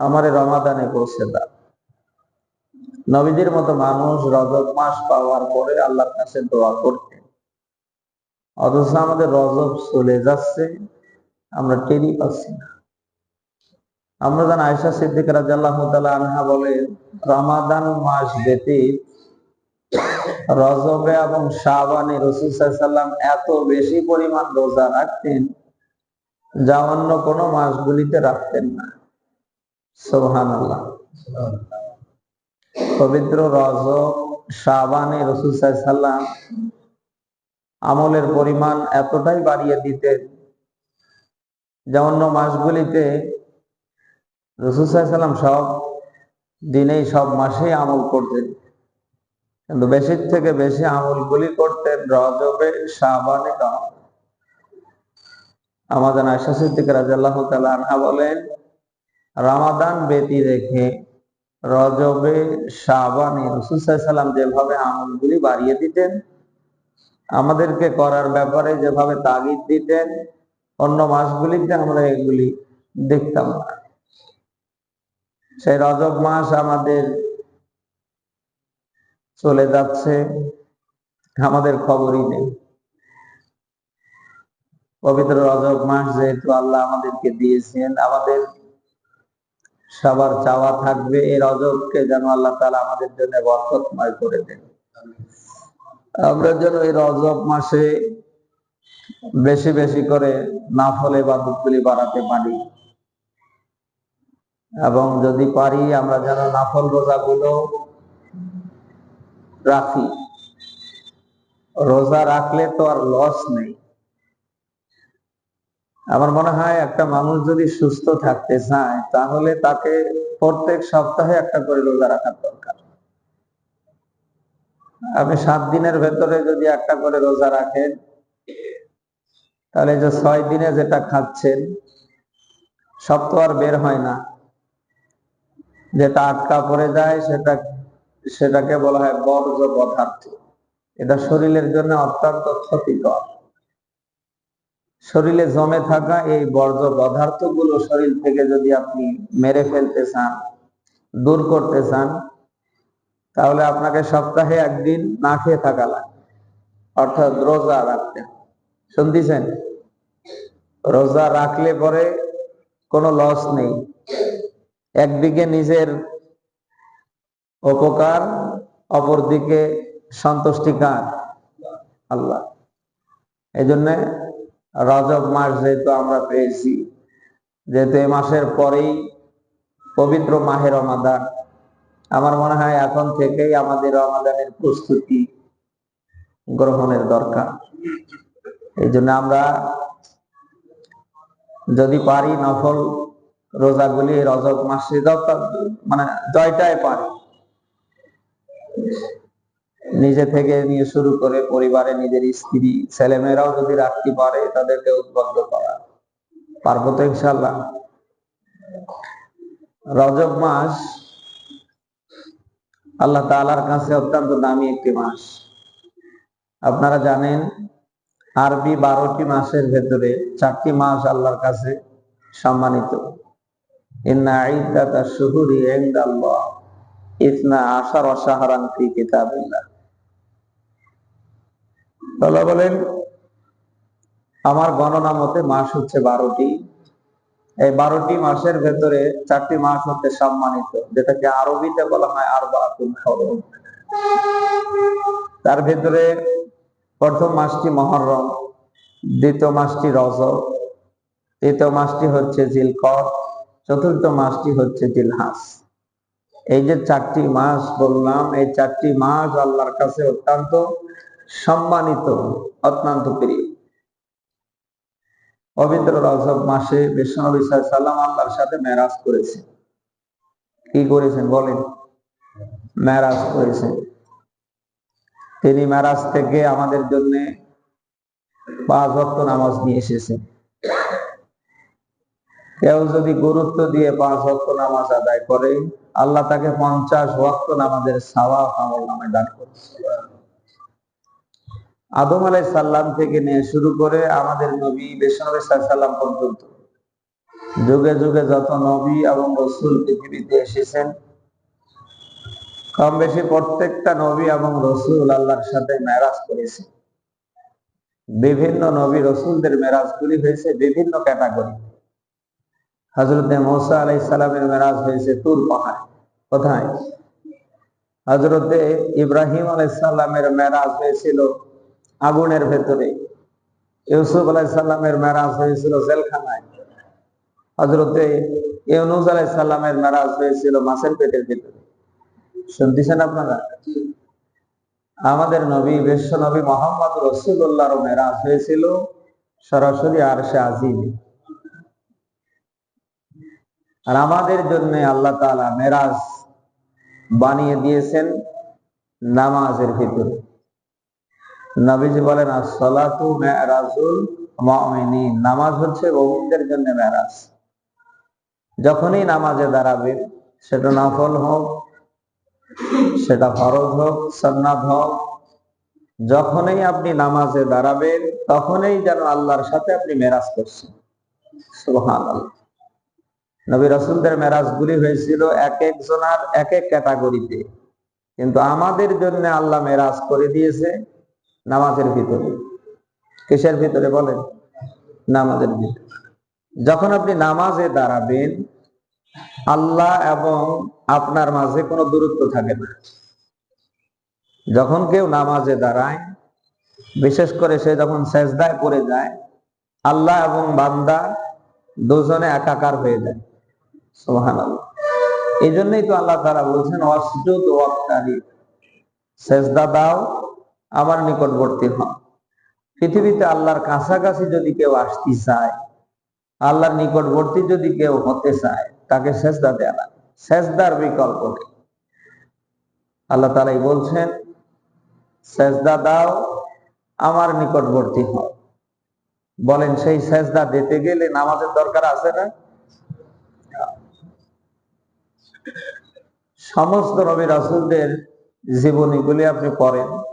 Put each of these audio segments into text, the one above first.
আমারে রমাদানে পৌঁছে দাও। নবীদের মতো মানুষ রজব মাস পাওয়ার পরে আল্লাহর কাছে দোয়া করতেন অথচ আমাদের রজব চলে যাচ্ছে, আমরা টেরি পাচ্ছি না। আমরা জান আয়সা সিদ্দিক রাজাল্লাহ আনহা বলেন রমাদান মাস ব্যতীত রজবে এবং শাবানে রসুল সাল্লাম এত বেশি পরিমাণ রোজা রাখতেন যা অন্য কোনো মাসগুলিতে রাখতেন না। আল্লাহ পবিত্র রসুল আমলের পরিমাণ এতটাই বাড়িয়ে দিতেন। যে অন্য মাসগুলিতে রসুল সাল্লাম সব দিনেই, সব মাসেই আমল করতেন। কিন্তু বেশি থেকে বেশি আমলগুলি করতেন রজবে রমাদান আমাদের আয়সা সিদ্দিক রাজাল্লাহ তাআলা আনহা বলেন রামাদান বেতি রেখে রজবে শাবানে। রসুল সাল্লাম যেভাবে আমলগুলি বাড়িয়ে দিতেন, আমাদেরকে করার ব্যাপারে যেভাবে তাগিদ দিতেন, অন্য মাসগুলিতে আমরা এগুলি দেখতাম না। সেই রজব মাস আমাদের চলে যাচ্ছে, আমাদের খবরই নেই। পবিত্র রজব মাস যেহেতু আল্লাহ আমাদেরকে দিয়েছেন, আমাদের সবার চাওয়া থাকবে, এই রজবকে যেন আল্লাহ তালা আমাদের জন্য বরকতময় করে দেন। আমরা যেন এই রজব মাসে বেশি বেশি করে নাফলে বা দুধগুলি বাড়াতে পারি। এবং যদি পারি, আমরা যেন নাফল রোজাগুলো রাখি। রোজা রাখলে তো আর লস নেই। আমার মনে হয় একটা মানুষ যদি সুস্থ থাকতে চায়, তাহলে তাকে প্রত্যেক সপ্তাহে একটা করে রোজা রাখার দরকার। আপনি সাত দিনের ভেতরে যদি একটা করে রোজা রাখেন, তাহলে যে ছয় দিনে যেটা খাচ্ছেন, সব তো আর বের হয় না। যেটা আটকা পড়ে যায়, সেটা, সেটাকে বলা হয় বর্জ্য পদার্থ। এটা শরীরের জন্য অত্যন্ত ক্ষতিকর। শরীরে জমে থাকা এই বর্জ্য পদার্থগুলো শরীর থেকে যদি আপনি মেরে ফেলতে চান, দূর করতে চান, তাহলে আপনাকে সপ্তাহে একদিন না খেয়ে থাকা লাগে। অর্থাৎ রোজা রাখতে। শুনতেছেন? রোজা রাখলে পরে কোনো লস নেই। একদিকে নিজের উপকার, অপরদিকে সন্তুষ্টি কার? আল্লাহ। এই জন্যে রজব মাস যেহেতু আমরা পেয়েছি, যেহেতু এ মাসের পরেই পবিত্র মাহে রমাদান, আমার মনে হয় এখন থেকেই আমাদের রমাদানের প্রস্তুতি গ্রহণের দরকার। এই জন্য আমরা যদি পারি নফল রোজাগুলি রজব মাসে যত মানে জয়টায় পারি। নিজে থেকে নিয়ে শুরু করে পরিবারে নিজের স্ত্রী, ছেলেমেয়েরাও যদি রাখতে পারে, তাদেরকে উদ্বুদ্ধ করা। পারব তো ইনশাল্লাহ রজব মাস আল্লাহ তালার কাছে অত্যন্ত দামি একটি মাস। আপনারা জানেন, আরবি বারোটি মাসের ভেতরে চারটি মাস আল্লাহর কাছে সম্মানিত। ইন্না আশার শাহরান ফি কিতাবিল্লাহ। আল্লাহ বলেন, আমার গণনা মতে মাস হচ্ছে বারোটি। এই বারোটি মাসের ভেতরে চারটি মাস হচ্ছে সম্মানিত, যেটাকে আরবিতে বলা হয় আরবাতুল হরম। তার ভেতরে প্রথম মাসটি মহরম, দ্বিতীয় মাসটি রজব, তৃতীয় মাসটি হচ্ছে জিলকর, চতুর্থ মাসটি হচ্ছে জিলহাস। এই যে চারটি মাস বললাম, এই চারটি মাস আল্লাহর কাছে অত্যন্ত সম্মানিত, অত্যন্ত প্রিয়। পবিত্র রজব মাসে বিষ্ণু সাল্লাম আল্লাহর সাথে মেরাজ করেছে কি করেছেন বলেন? মেরাজ করেছেন। তিনি মেরাজ থেকে আমাদের জন্য পাঁচ ভক্ত নামাজ নিয়ে এসেছেন। কেউ যদি গুরুত্ব দিয়ে পাঁচ ভক্ত নামাজ আদায় করে, আল্লাহ তাকে পঞ্চাশ ভক্ত নামাজের সাওয়া আমল নামে দান করছে আদম আলাই সাল্লাম থেকে নিয়ে শুরু করে আমাদের নবী বিষ্ণু সাল্লাম পর্যন্ত। যুগে যুগে যত নবী এবং রসুল পৃথিবীতে এসেছেন কম বেশি প্রত্যেকটা নবী এবং রসুল আল্লাহর সাথে মেরাজ করেছে। বিভিন্ন নবী রসুলদের মেরাজগুলি হয়েছে বিভিন্ন ক্যাটাগরি। হজরতে মোসা আলাই সালামের মেরাজ হয়েছে তুর পাহাড়। কোথায়? হজরতে ইব্রাহিম আলাইসাল্লামের মেরাজ হয়েছিল আগুনের ভেতরে। ইউসুফ আলাইসাল্লামের মেরাজ হয়েছিল জেলখানায়। হজরতে ইউনুস আলাইসাল্লামের মেরাজ হয়েছিল মাছের পেটের ভেতরে। শুনতেছেন আপনারা? আমাদের নবী, বিশ্ব নবী মোহাম্মদ রসুল্লাহর মেরাজ হয়েছিল সরাসরি আরশে আজিমে। আর আমাদের জন্য আল্লাহ তাআলা মেরাজ বানিয়ে দিয়েছেন নামাজের ভিতরে। নবীজি বলেন, আসসালাতু মেরাজুল মুমিনিন। নামাজ হচ্ছে মুমিনদের জন্য মেরাজ। যখনই নামাজে দাঁড়াবে, সেটা নফল হোক, সেটা ফরজ হোক সন্ন্যাত হোক, যখনই আপনি নামাজে দাঁড়াবেন, তখনই যেন আল্লাহর সাথে আপনি মেরাজ করছেন। সুবহানাল্লাহ। নবী রসুলদের মেরাজগুলি হয়েছিল এক একজনার এক এক ক্যাটাগরিতে। কিন্তু আমাদের জন্য আল্লাহ মেরাজ করে দিয়েছে। নামাজের ভিতরে। কিসের ভিতরে বলেন? নামাজের ভিতরে। যখন আপনি নামাজে দাঁড়াবেন, আল্লাহ এবং আপনার মাঝে কোনো দূরত্ব থাকে না। যখন কেউ নামাজে দাঁড়ায়, বিশেষ করে সে যখন সেজদায় পড়ে যায়, আল্লাহ এবং বান্দা দুজনে একাকার হয়ে যায়। সোহান আল্লাহ এই জন্যই তো আল্লাহ তারা বলছেন অসজুদ ওয়াক্তারি সেজদা দাও আমার নিকটবর্তী হন। পৃথিবীতে আল্লাহর কাছাকাছি যদি কেউ আসতে চায়, আল্লাহর নিকটবর্তী যদি কেউ হতে চায়, তাকে সেজদা দেয়া লাগে। সেজদার বিকল্প নেই। আল্লাহ তালাই বলছেন, সেজদা দাও, আমার নিকটবর্তী হও। বলেন, সেই সেজদা দিতে গেলে নামাজের দরকার আছে না? সমস্ত নবী রাসুলদের জীবনীগুলি আপনি পড়েন।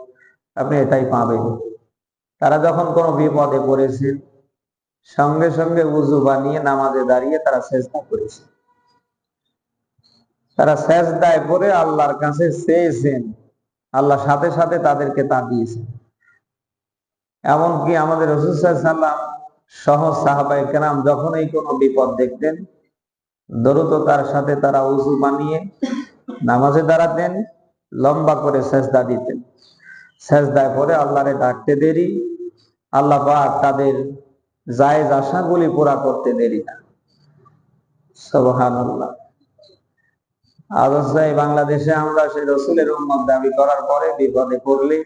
আপনি এটাই পাবেন। তারা যখন কোনো বিপদে পড়েছেন সঙ্গে সঙ্গে উজু বানিয়ে নামাজে দাঁড়িয়ে তারা চেষ্টা করেছে। তারা সেজদায় পড়ে আল্লাহর কাছে চেয়েছেন, আল্লাহ সাথে সাথে তাদেরকে তা দিয়েছেন। এমনকি আমাদের রসুল সাল্লাম সহ সাহাবাই কেরাম যখনই কোনো বিপদ দেখতেন দ্রুততার সাথে তারা উজু বানিয়ে নামাজে দাঁড়াতেন, লম্বা করে সেজদা দিতেন। সেজদায় পরে আল্লাহরে ডাকতে দেরি। আল্লাহ পাক তাদের জায়েজ আশাগুলি পুরা করতে দেরি না। সবহান আল্লাহ বাংলাদেশে আমরা সেই রসুলের উন্মত দাবি করার পরে বিপদে পড়লে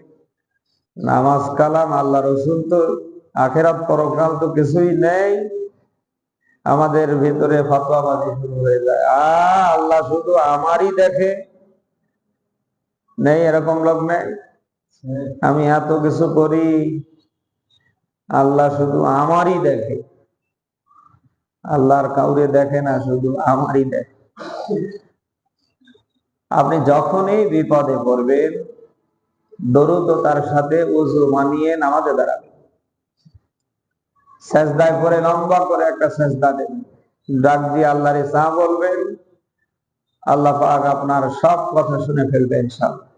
নামাজ কালাম, আল্লাহ রসুল তো আখেরাত পরকাল তো কিছুই নেই। আমাদের ভিতরে ফতোয়াবাজি শুরু হয়ে যায়। আ, আল্লাহ শুধু আমারই দেখে নেই, এরকম লোক নেই। আমি এত কিছু করি, আল্লাহ শুধু আমারই দেখে। আল্লাহর কাউরে দেখে না, শুধু আমারই দেখে। আপনি যখনই বিপদে পড়বেন দরুদতার সাথে উজু মানিয়ে নামাজে দাঁড়াবেন। সেজদায় করে লম্বা করে একটা সেজদা দেবেন। ডাক দিয়ে আল্লাহরে চা বলবেন, আল্লাহ পাক আপনার সব কথা শুনে ফেলবেন ইনশাল্লাহ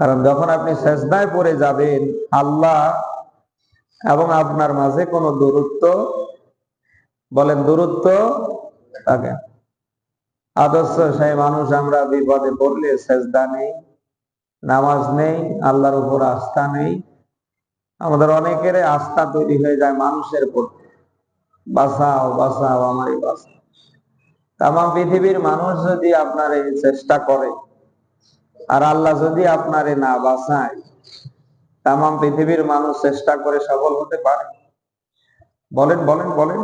কারণ যখন আপনি সেজদায় পড়ে যাবেন, আল্লাহ এবং আপনার মাঝে কোনো দূরত্ব, বলেন দূরত্ব থাকে। আদর্শ সেই মানুষ আমরা বিপদে পড়লে সেজদা নেই, নামাজ নেই, আল্লাহর উপর আস্থা নেই। আমাদের অনেকের আস্থা তৈরি হয়ে যায় মানুষের প্রতি বাঁচাও বাঁচাও, আমারই বাঁচাও। তাম পৃথিবীর মানুষ যদি আপনার এই চেষ্টা করে আর আল্লাহ যদি আপনারে না বাঁচায় তাম পৃথিবীর মানুষ চেষ্টা করে সফল হতে পারে। বলেন বলেন বলেন।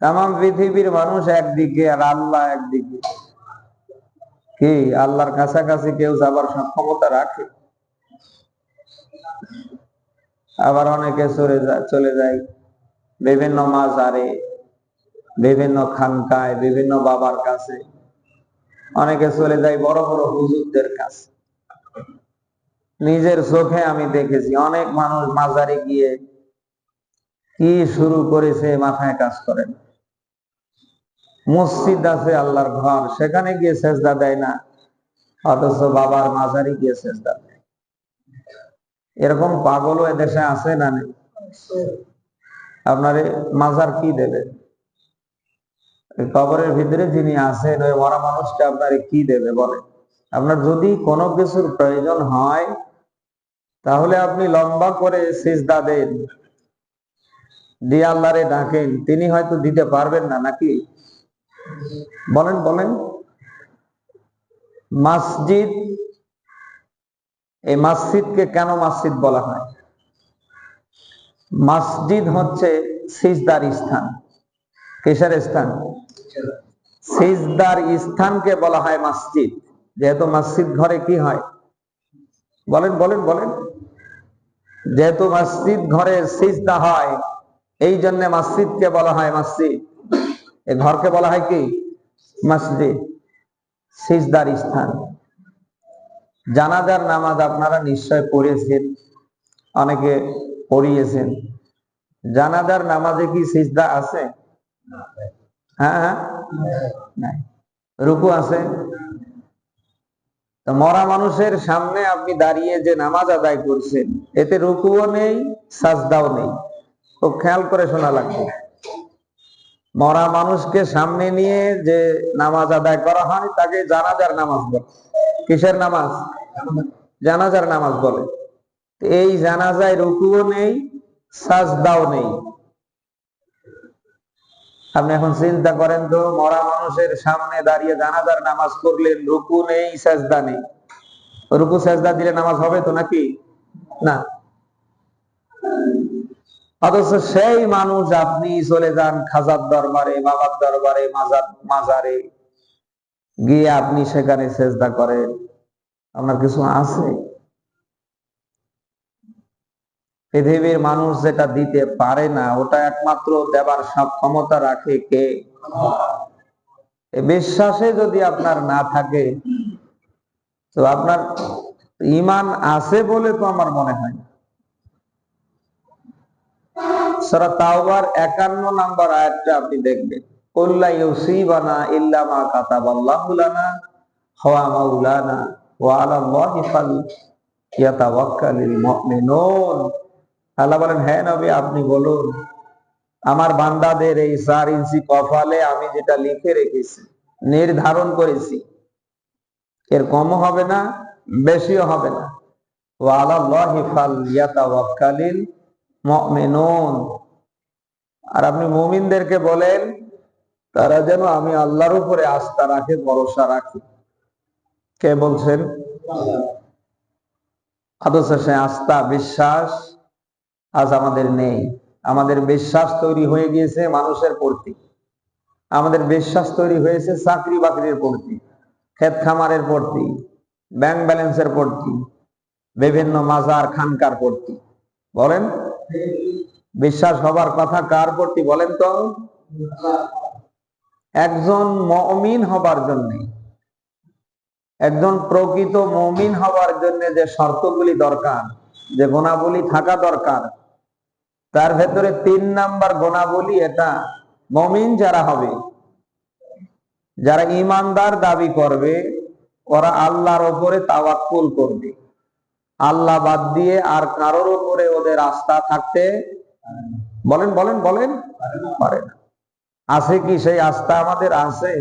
তাম পৃথিবীর মানুষ একদিকে আর আল্লাহ একদিকে। কি? আল্লাহর কাছাকাছি কেউ যাবার সক্ষমতা রাখে? আবার অনেকে চলে যায় চলে যায়। বিভিন্ন মাজারে, বিভিন্ন খানকায়, বিভিন্ন বাবার কাছে। অনেকে চলে যায় বড় বড় হুজুরদের কাছে। নিজের চোখে আমি দেখেছি, অনেক মানুষ মাজারে গিয়ে কি শুরু করেছে, মাথায় কাজ করে না। মসজিদ আছে আল্লাহর ঘর, সেখানে গিয়ে সেজদা দেয় না, অথচ বাবার মাজারে গিয়ে সেজদা দেয়। এরকম পাগলও এদেশে আছে না নেই? আপনার মাজার কি দেবে? কবরের ভিতরে যিনি আছেন, ওই মরা মানুষটা আপনারে কি দেবে বলে? আপনার যদি কোনো কিছুর প্রয়োজন হয়, তাহলে আপনি লম্বা করে সিজদা দেন। দিয়ে আল্লাহরে ডাকেন। তিনি হয়তো দিতে পারবেন না, নাকি? বলেন বলেন। মসজিদ, এই মসজিদকে কেন মসজিদ বলা হয়? মসজিদ হচ্ছে সিজদার স্থান, কিসের স্থান? সিজদার স্থানকে বলা হয় মসজিদ। যেহেতু মসজিদ ঘরে কি হয়? বলেন বলেন বলেন। যেহেতু মসজিদ ঘরে সিজদা হয়, এই জন্য মসজিদকে বলা হয় মসজিদ। এ ঘরকে বলা হয় কি? মসজিদ। সিজদার স্থান। জানাজার নামাজ আপনারা নিশ্চয় পড়েছেন, অনেকে পড়িয়েছেন। জানাজার নামাজে কি সিজদা আছে? হ্যাঁ হ্যাঁ। রুকু আছে। তো মরা মানুষের সামনে আপনি দাঁড়িয়ে যে নামাজ আদায় করছেন, এতে রুকুও নেই, সাজদাও নেই। খেয়াল করে শোনা লাগবে। মরা মানুষকে সামনে নিয়ে যে নামাজ আদায় করা হয়, তাকে জানাজার নামাজ বলে। কিসের নামাজ? জানাজার নামাজ বলে। এই জানাজায় রুকুও নেই, সাজদাও নেই। আপনি এখন চিন্তা করেন তো, মরা মানুষের সামনে দাঁড়িয়ে জানাজার নামাজ করলেন রুকু নেই, সাজদা নেই। রুকু, সাজদা দিলে নামাজ হবে তো নাকি? না। অথচ সেই মানুষ আপনি চলে যান খাজার দরবারে, বাবার দরবারে, মাজার, মাজারে। গিয়ে আপনি সেখানে সেজদা করেন। আপনার কিছু আছে? পৃথিবীর মানুষ যেটা দিতে পারে না, ওটা একমাত্র দেবার সক্ষমতা রাখে কে? বিশ্বাসে যদি আপনার না থাকে, তো আপনার ইমান আছে বলে তো আমার মনে হয়। না সূরা তাওবার 51 নাম্বার আপনি দেখবেন। কুল্লা ইউসিবানা ইল্লা মা কাতাবাল্লাহু লানা মাওলানা, ওয়া আলা আল্লাহি ফাল, ইয়াতাওয়াক্কালিল মুমিনুন। আল্লাহ বলেন হ্যাঁ নবী, আপনি বলুন, আমার বান্দাদের এই চার ইঞ্চি কফালে আমি যেটা লিখে রেখেছি, নির্ধারণ করেছি, এর কমও হবে না, বেশিও হবে না। আলা আল্লাহি ফাল ইয়াতাওয়াক্কালিল মুমিনুন। আর আপনি মুমিনদেরকে বলেন, তারা যেন আমি আল্লাহর উপরে আস্থা রাখে, ভরসা রাখে। কে বলছেন? সে আস্থা, বিশ্বাস আজ আমাদের নেই। আমাদের বিশ্বাস তৈরি হয়ে গিয়েছে মানুষের প্রতি। আমাদের বিশ্বাস তৈরি হয়েছে চাকরি বাকরির প্রতি ক্ষেত খামারের প্রতি ব্যাংক ব্যালেন্সের প্রতি, বিভিন্ন মাজার, খানকার প্রতি। বলেন, বিশ্বাস হবার কথা কার প্রতি বলেন তো? একজন মমিন হবার জন্য। একজন প্রকৃত মমিন হবার জন্য যে শর্তগুলি দরকার যে গুণাবলী থাকা দরকার, তার ভেতরে তিন নাম্বার গুণাবলী এটা, মমিন যারা হবে, যারা ইমানদার দাবি করবে, ওরা আল্লাহর ওপরে তাওয়াক্কুল করবে। আল্লাহ বাদ দিয়ে আর কারোর উপরে ওদের আস্থা থাকতে বলেন বলেন বলেন? পারে না। আছে কি সেই আস্থা আমাদের? আছে।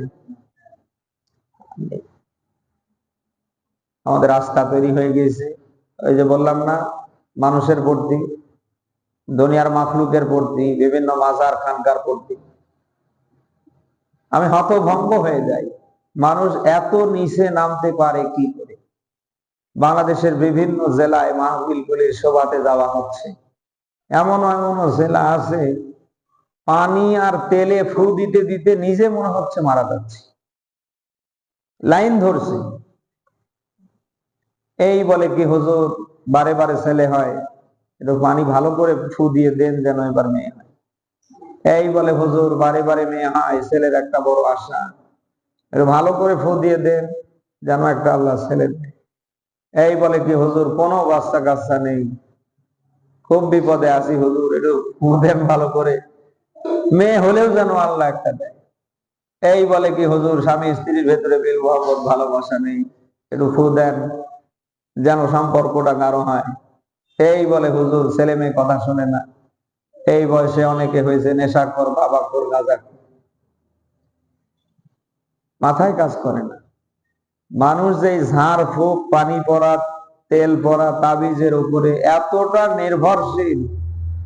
আমাদের আস্থা তৈরি হয়ে গিয়েছে। ওই যে বললাম না, মানুষের প্রতি দুনিয়ার মাখলুকের প্রতি বিভিন্ন মাজার, খানকার প্রতি আমি হতভম্ব হয়ে যাই। মানুষ এত নিচে নামতে পারে কি করে? বাংলাদেশের বিভিন্ন জেলায় মাহবিল গুলির শোভাতে যাওয়া হচ্ছে। এমন এমন জেলা আছে, পানি আর তেলে ফু দিতে দিতে নিজে মনে হচ্ছে মারা যাচ্ছে। লাইন ধরছে। এই বলে কি হুজুর, বারে বারে ছেলে হয়, একটু পানি ভালো করে ফু দিয়ে দেন যেন এবার মেয়ে হয়। এই বলে হুজুর, বারে বারে মেয়ে হয়, ছেলের একটা বড় আশা। একটু ভালো করে ফু দিয়ে দেন যেন একটা আল্লাহ ছেলে। এই বলে কি হুজুর, কোনো বাচ্চা কাচ্চা নেই। খুব বিপদে আছি হুজুর, একটু ফু দেন ভালো করে। মেয়ে হলেও যেন আল্লাহ একটা দেয়। এই বলে কি হুজুর, স্বামী স্ত্রীর ভেতরে বিল মহব্বত ভালোবাসা নেই। একটু ফু দেন। যেন সম্পর্কটা গাঢ় হয়। এই বলে হুজুর ছেলে মেয়ে কথা শোনে না। এই বয়সে অনেকে হয়েছে নেশাখোর, বাবাখোর, গাঁজাখোর। মাথায় কাজ করে না। মানুষ যে ঝাড়, ফুক, পানি পড়া, তেল পড়া, তাবিজের উপরে এতটা নির্ভরশীল,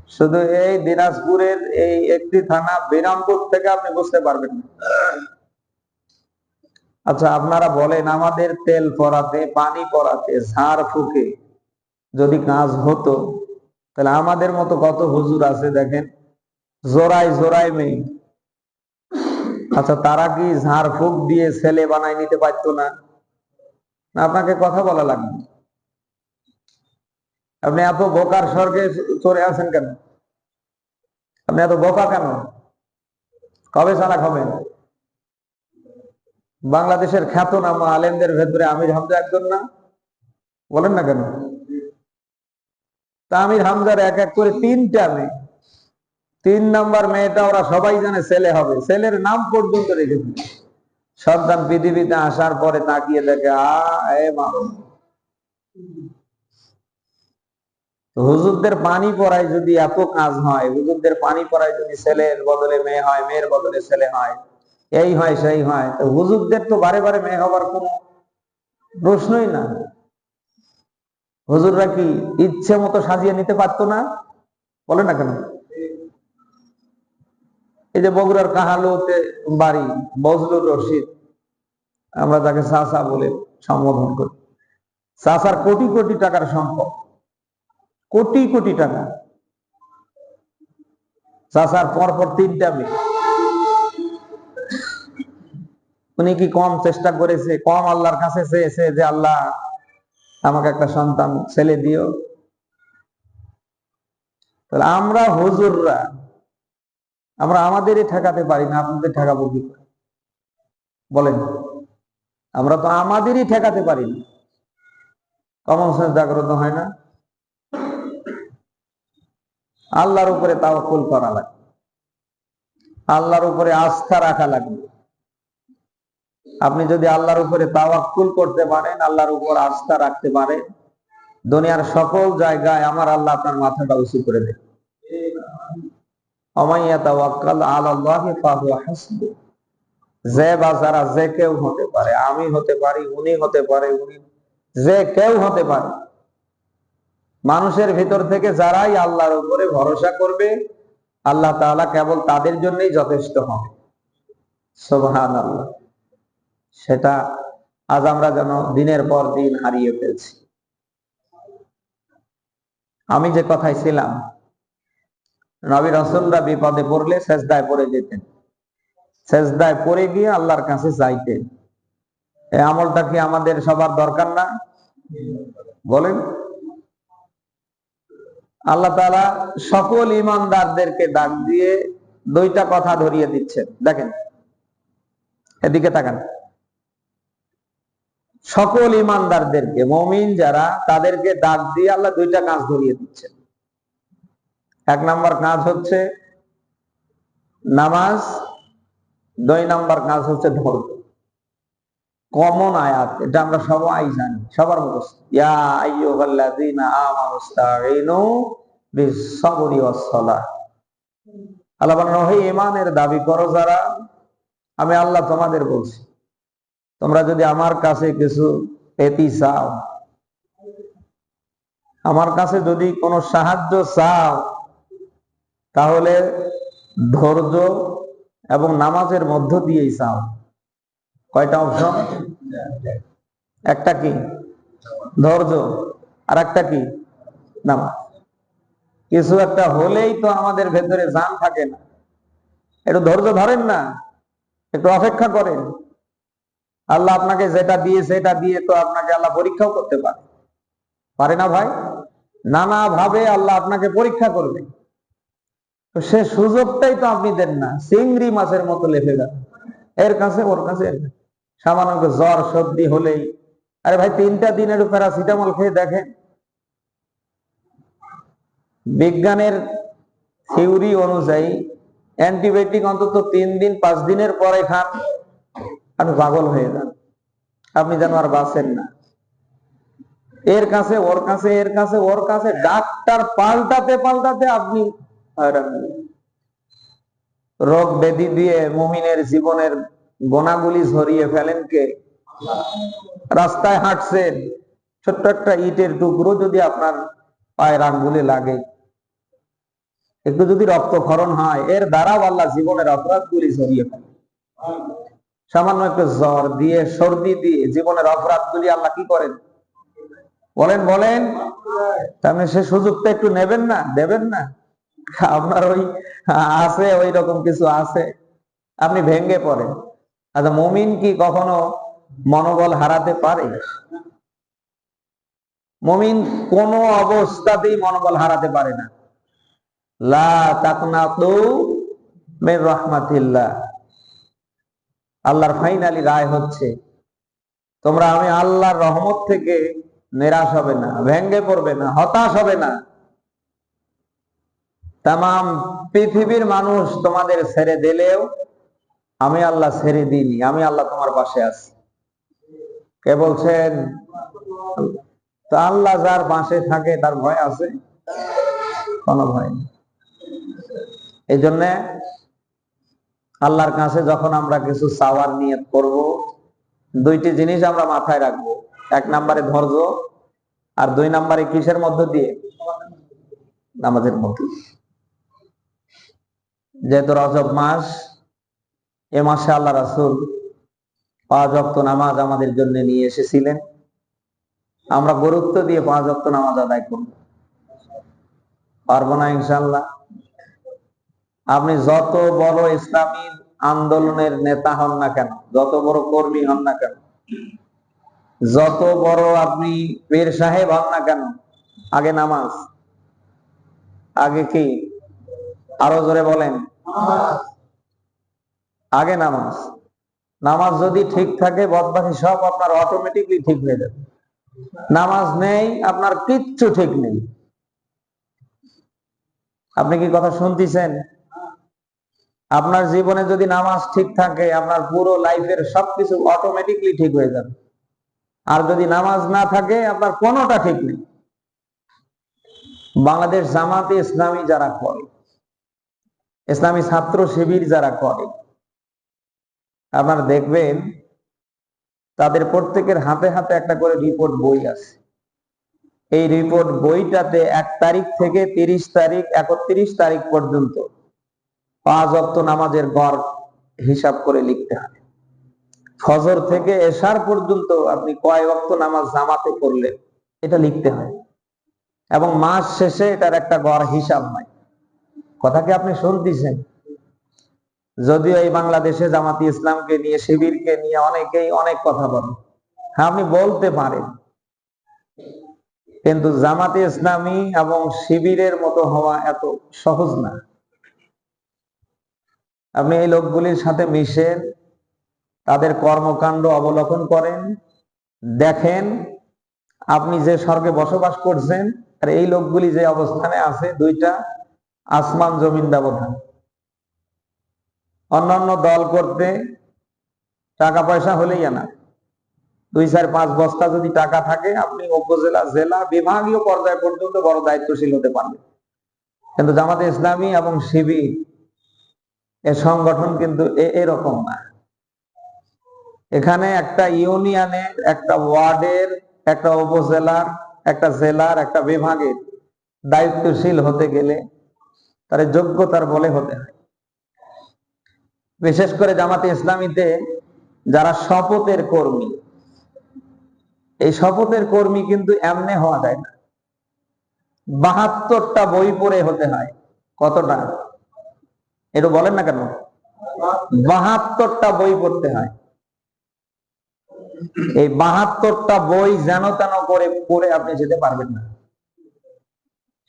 শুধু এই দিনাজপুরের এই একটি থানা, বিরামপুর থেকে আপনি বুঝতে পারবেন না। আচ্ছা আপনারা বলেন, আমাদের তেল পরাতে, পানি পরাতে, ঝাড় ফুকে যদি কাজ হতো, তাহলে আমাদের মতো কত হুজুর আছে দেখেন? জোড়ায় জোড়ায় মেয়ে। আচ্ছা তারা কি ঝাড় ফুক দিয়ে ছেলে বানাই নিতে পারতো না? আপনাকে কথা বলা লাগবে। আপনি এত বোকার স্বর্গে চলে আছেন কেন? আপনি এত বোকা কেন? কবে চালাক হবেন বাংলাদেশের খ্যাতনামা আলেমদের ভেতরে আমির হামজা একজন না? বলেন না কেন? তা আমির হামজার এক এক করে তিনটা মেয়ে। তিন নাম্বার মেয়েটা ওরা সবাই জানে ছেলে হবে। ছেলের নাম পর্যন্ত রেখেছে। সন্তান পৃথিবীতে আসার পরে তাকিয়ে দেখে হুজুরদের পানি পড়ায় যদি এত কাজ হয়, হুজুরদের পানি পড়ায় যদি ছেলের বদলে মেয়ে হয়, মেয়ের বদলে ছেলে হয় এই হয়, সেই হয়। তো হুজুরদের তো বারে বারে মেয়ে হবার কোনো প্রশ্নই না। হুজুররা কি ইচ্ছে মতো সাজিয়ে নিতে পারতো না? বলে না কেন? এই যে বগুড়ার কাহালুতে বাড়ি, বজলুর রশিদ, আমরা তাকে সাসা বলে সম্বোধন করি। সাসার কোটি কোটি টাকার সম্পদ। কোটি কোটি টাকা। চাষার পর পর তিনটা মেয়ে। উনি কি কম চেষ্টা করেছে, কম আল্লাহর কাছে চেয়েছে যে আল্লাহ আমাকে একটা সন্তান ছেলে দিও? তাহলে আমরা হুজুররা, আমরা আমাদেরই ঠেকাতে পারি না, আপনাদের ঠেকাবো কি? বলেন, আমরা তো আমাদেরই ঠেকাতে পারি না। কমন সেন্স জাগ্রত হয় না। আল্লাহর উপরে তাওয়াক্কুল করা লাগবে। আল্লাহর উপরে আস্থা রাখা লাগবে। আপনি যদি আল্লাহর উপরে তাওয়াক্কুল করতে পারেন, আল্লাহর উপর আস্থা রাখতে পারেন, দুনিয়ার সকল জায়গায় আমার আল্লাহ আপনার মাথাটা উঁচু করে দেবে আমি হতে পারি, উনি হতে পারে, উনি যে কেউ হতে পারে, মানুষের ভিতর থেকে যারাই আল্লাহর উপরে ভরসা করবে, আল্লাহ তাআলা কেবল তাদের জন্যই যথেষ্ট হবে। সোবহান আল্লাহ সেটা আজ আমরা যেন দিনের পর দিন হারিয়ে ফেলছি। আমি যে কথাই ছিলাম, নবী রসুলরা বিপদে পড়লে সেজদায় পড়ে যেতেন। সেজদায় পড়ে গিয়ে আল্লাহর কাছে চাইতেন এই আমলটা কি আমাদের সবার দরকার না? বলেন। আল্লাহ তালা সকল ইমানদারদেরকে ডাক দিয়ে দুইটা কথা ধরিয়ে দিচ্ছেন। দেখেন, এদিকে তাকান। সকল ইমানদারদেরকে, মমিন যারা, তাদেরকে ডাক দিয়ে আল্লাহ দুইটা কাজ ধরিয়ে দিচ্ছেন। এক নাম্বার কাজ হচ্ছে নামাজ, দুই নাম্বার কাজ হচ্ছে ধৈর্য কমন আয়াত, এটা আমরা সবাই জানি, সবার মুখস্থ। আল্লাহ বলেন দাবি করো যারা, আমি আল্লাহ তোমাদের বলছি। তোমরা যদি আমার কাছে কিছু পেতি চাও, আমার কাছে যদি কোনো সাহায্য চাও, তাহলে ধৈর্য এবং নামাজের মধ্য দিয়েই চাও। কয়টা অপশন? একটা কি? ধৈর্য। আর একটা কি? নামাজ। কিছু একটা হলেই তো আমাদের ভেতরে জান থাকে না। একটু ধৈর্য ধরেন না, একটু অপেক্ষা করেন। আল্লাহ আপনাকে যেটা দিয়েছে এটা দিয়ে তো আপনাকে আল্লাহ পরীক্ষাও করতে পারে। পারে না ভাই? নানা ভাবে আল্লাহ আপনাকে পরীক্ষা করবে। তো সে সুযোগটাই তো আপনি দেন না। চিংড়ি মাছের মতো লেপে যান এর কাছে, ওর কাছে সামান্য জ্বর সর্দি হলেই। আরে ভাই, তিনটা দিনের প্যারাসিটামল খেয়ে দেখেন। বিজ্ঞানের থিওরি অনুযায়ী অ্যান্টিবায়োটিক অন্তত তিন দিন, পাঁচ দিনের পরে খান। আপনি পাগল হয়ে যান। আপনি যেন আর বাঁচেন না। এর কাছে, ওর কাছে, এর কাছে, ওর কাছে, ডাক্তার পাল্টাতে পাল্টাতে আপনি রোগ ব্যাধি দিয়ে মুমিনের জীবনের গোনাগুলি ঝরিয়ে ফেলেন কে? রাস্তায় হাঁটছেন, ছোট্ট একটা ইটের টুকরো যদি আপনার পায়ের আঙ্গুলে লাগে। একটু যদি রক্তক্ষরণ হয়, এর দ্বারাও আল্লাহ জীবনের অপরাধগুলি ঝরিয়ে ফেলে সামান্য একটু জ্বর দিয়ে, সর্দি দিয়ে জীবনের অপরাধগুলি আল্লাহ কি করেন? বলেন বলেন। তাহলে সে সুযোগটা একটু নেবেন না? দেবেন না? আপনার ওই আছে ওই রকম কিছু আছে। আপনি ভেঙ্গে পড়েন। আচ্ছা মমিন কি কখনো মনোবল হারাতে পারে? মমিন কোন অবস্থাতেই মনোবল হারাতে পারে না। লা তাকনাতু মির রাহমাতিল্লাহ। আল্লাহর ফাইনালি রায় হচ্ছে। তোমরা আমি আল্লাহর রহমত থেকে নিরাশ হবে না, ভেঙ্গে পড়বে না, হতাশ হবে না। তাম পৃথিবীর মানুষ তোমাদের ছেড়ে দিলেও আমি আল্লাহ ছেড়ে দিইনি, আমি আল্লাহ তোমার পাশে আছি। কে বলছেন? তো আল্লাহ যার পাশে থাকে, তার ভয় আছে? কোনো ভয় নেই। এই জন্য আল্লাহর কাছে যখন আমরা কিছু চাওয়ার নিয়ত করব, দুইটি জিনিস আমরা মাথায় রাখব। এক নম্বরে ধৈর্য, আর দুই নম্বরে কিসের মধ্য দিয়ে? নামাজের মধ্য। যেহেতু রজব মাস, এ মাসে আল্লাহ রাসুল পাঁচ অক্ত নামাজ আমাদের জন্য নিয়ে এসেছিলেন। আমরা গুরুত্ব দিয়ে পাঁচ অক্ত নামাজ আদায় করব। পারব না ইনশাল্লাহ আপনি যত বড় ইসলামী আন্দোলনের নেতা হন না কেন, যত বড় কর্মী হন না কেন, যত বড় আপনি পীর সাহেব হন না কেন, আগে নামাজ, আগে কি? আরও জোরে বলেন। আগে নামাজ। নামাজ যদি ঠিক থাকে বদবাকি সব আপনার অটোমেটিকলি ঠিক হয়ে যাবে। নামাজ নেই, আপনার কিচ্ছু ঠিক নেই। আপনি কি কথা শুনতেছেন? আপনার জীবনে যদি নামাজ ঠিক থাকে, আপনার পুরো লাইফের সবকিছু অটোমেটিকলি ঠিক হয়ে যাবে। আর যদি নামাজ না থাকে, আপনার কোনোটা ঠিক নেই। বাংলাদেশ জামাতে ইসলামী যারা করে, ইসলামী ছাত্র শিবির যারা করে, আপনারা দেখবেন, তাদের প্রত্যেকের হাতে হাতে একটা করে রিপোর্ট বই আছে। এই রিপোর্ট বইটাতে এক তারিখ থেকে তিরিশ তারিখ, একত্রিশ তারিখ পর্যন্ত পাঁচ অক্ত নামাজের গড় হিসাব করে লিখতে হয়। ফজর থেকে এশার পর্যন্ত আপনি কয় অক্ত নামাজ জামাতে করলেন এটা লিখতে হয়। এবং মাস শেষে এটার একটা গড় হিসাব হয়। কথা কি আপনি শুনতেছেন? যদিও এই বাংলাদেশে জামাতি ইসলামকে নিয়ে, শিবিরকে নিয়ে অনেকেই অনেক কথা বলেন হ্যাঁ আপনি বলতে পারেন। কিন্তু জামাতে ইসলামী এবং শিবিরের মতো হওয়া এত সহজ না। আপনি এই লোকগুলির সাথে মিশেন তাদের কর্মকাণ্ড অবলোকন করেন, দেখেন আপনি যে স্বর্গে বসবাস করছেন, আর এই লোকগুলি যে অবস্থানে আছে, দুইটা আসমান জমিন ব্যবধান। অন্যান্য দল করতে টাকা পয়সা হলেই আনা। দুই, চার, পাঁচ বস্তা যদি টাকা থাকে, আপনি উপজেলা, জেলা, বিভাগীয় পর্যায় পর্যন্ত বড় দায়িত্বশীল হতে পারবেন। কিন্তু জামাতে ইসলামী এবং শিবির এ সংগঠন কিন্তু এরকম না। এখানে একটা ইউনিয়নের, একটা ওয়ার্ডের, একটা উপজেলার, একটা জেলার, একটা বিভাগের দায়িত্বশীল হতে গেলে তার যোগ্যতার বলে হতে হয়। বিশেষ করে জামাতে ইসলামীতে যারা শপথের কর্মী, এই শপথের কর্মী কিন্তু এমনে হওয়া যায় না। বাহাত্তরটা বই পড়ে হতে হয়, কতটা? একটু বলেন না কেন? বাহাত্তরটা বই পড়তে হয়। এই বাহাত্তরটা বই যেন তেন করে পড়ে আপনি যেতে পারবেন না।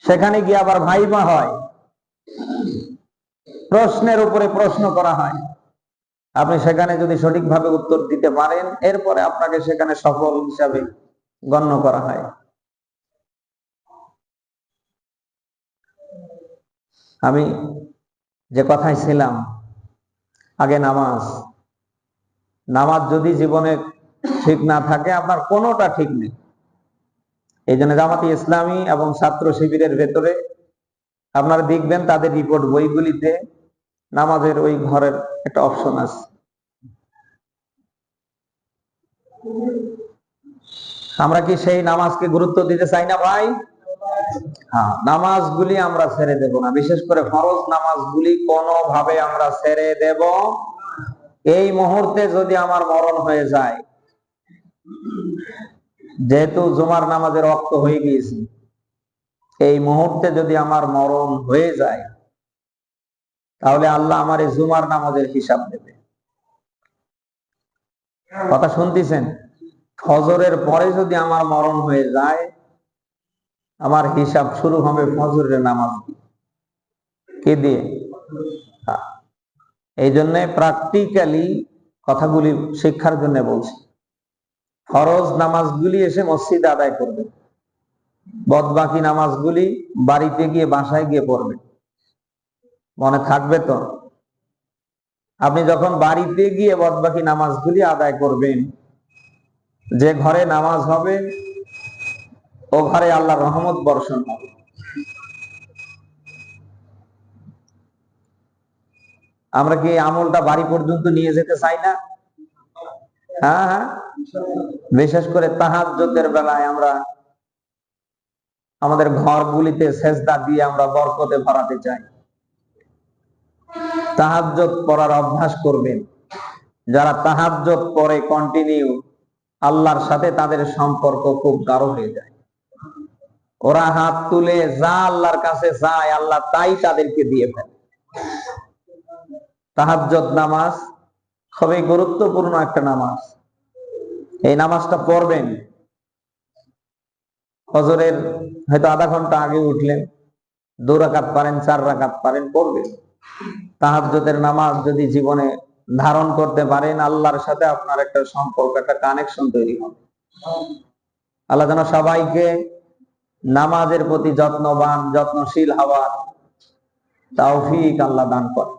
সেখানে গিয়ে আবার ভাইবা হয়। প্রশ্নের উপরে প্রশ্ন করা হয়। আপনি সেখানে যদি সঠিকভাবে উত্তর দিতে পারেন, এরপরে আপনাকে সেখানে সফল হিসাবে গণ্য করা হয়। আমি যে কথায় ছিলাম, আগে নামাজ। নামাজ যদি জীবনে ঠিক না থাকে আপনার কোনোটা ঠিক নেই। এই জন্য জামাতি ইসলামী এবং ছাত্র শিবিরের ভেতরে আপনারা দেখবেন তাদের রিপোর্ট বইগুলিতে নামাজের ওই ঘরের একটা অপশন আছে। আমরা কি সেই নামাজকে গুরুত্ব দিতে চাই না ভাই? হ্যাঁ নামাজগুলি আমরা ছেড়ে দেব না। বিশেষ করে ফরজ নামাজগুলি কোনোভাবে আমরা ছেড়ে দেব এই মুহূর্তে যদি আমার মরণ হয়ে যায়। যেহেতু জুমার নামাজের রক্ত হয়ে গিয়েছি, এই মুহূর্তে যদি আমার মরণ হয়ে যায়, তাহলে আল্লাহ আমার এই জুমার নামাজের হিসাব দেবে। কথা শুনতেছেন? ফজরের পরে যদি আমার মরণ হয়ে যায় আমার হিসাব শুরু হবে ফজরের নামাজ কে দিয়ে? হ্যাঁ। এই জন্য প্র্যাকটিক্যালি কথাগুলি শিক্ষার জন্য বলছি। ফরজ নামাজগুলি এসে মসজিদে আদায় করবে। বদ বাকি নামাজগুলি বাড়িতে গিয়ে বাসায় গিয়ে পড়বে। মনে থাকবে তো? আপনি যখন বাড়িতে গিয়ে বদ বাকি নামাজগুলি আদায় করবেন, যে ঘরে নামাজ হবে ও ঘরে আল্লাহ রহমত বর্ষণ হবে। আমরা কি আমলটা বাড়ি পর্যন্ত নিয়ে যেতে চাই না? হ্যাঁ হ্যাঁ। বিশেষ করে তাহাজ্জুদের বেলায় আমরা আমাদের ঘরগুলিতে সেজদা দিয়ে আমরা বরকতে ভরাতে চাই। তাহাজ্জত পড়ার অভ্যাস করবেন। যারা তাহাজ্জত পরে কন্টিনিউ আল্লাহর সাথে তাদের সম্পর্ক খুব গাঢ় হয়ে যায়। ওরা হাত তুলে যা আল্লাহর কাছে যায়, আল্লাহ তাই তাদেরকে দিয়ে ফেলে তাহাজ্জত নামাজ খুবই গুরুত্বপূর্ণ একটা নামাজ। এই নামাজটা পড়বেন। ফজরের হয়তো আধা ঘণ্টা আগে উঠলেন, দু রাকাত পারেন, চার রাকাত পারেন, পড়বেন। তাহাজ্জতের নামাজ যদি জীবনে ধারণ করতে পারেন, আল্লাহর সাথে আপনার একটা সম্পর্ক, একটা কানেকশন তৈরি হবে। আল্লাহ যেন সবাইকে নামাজের প্রতি যত্নবান যত্নশীল হওয়ার তৌফিক আল্লাহ দান করে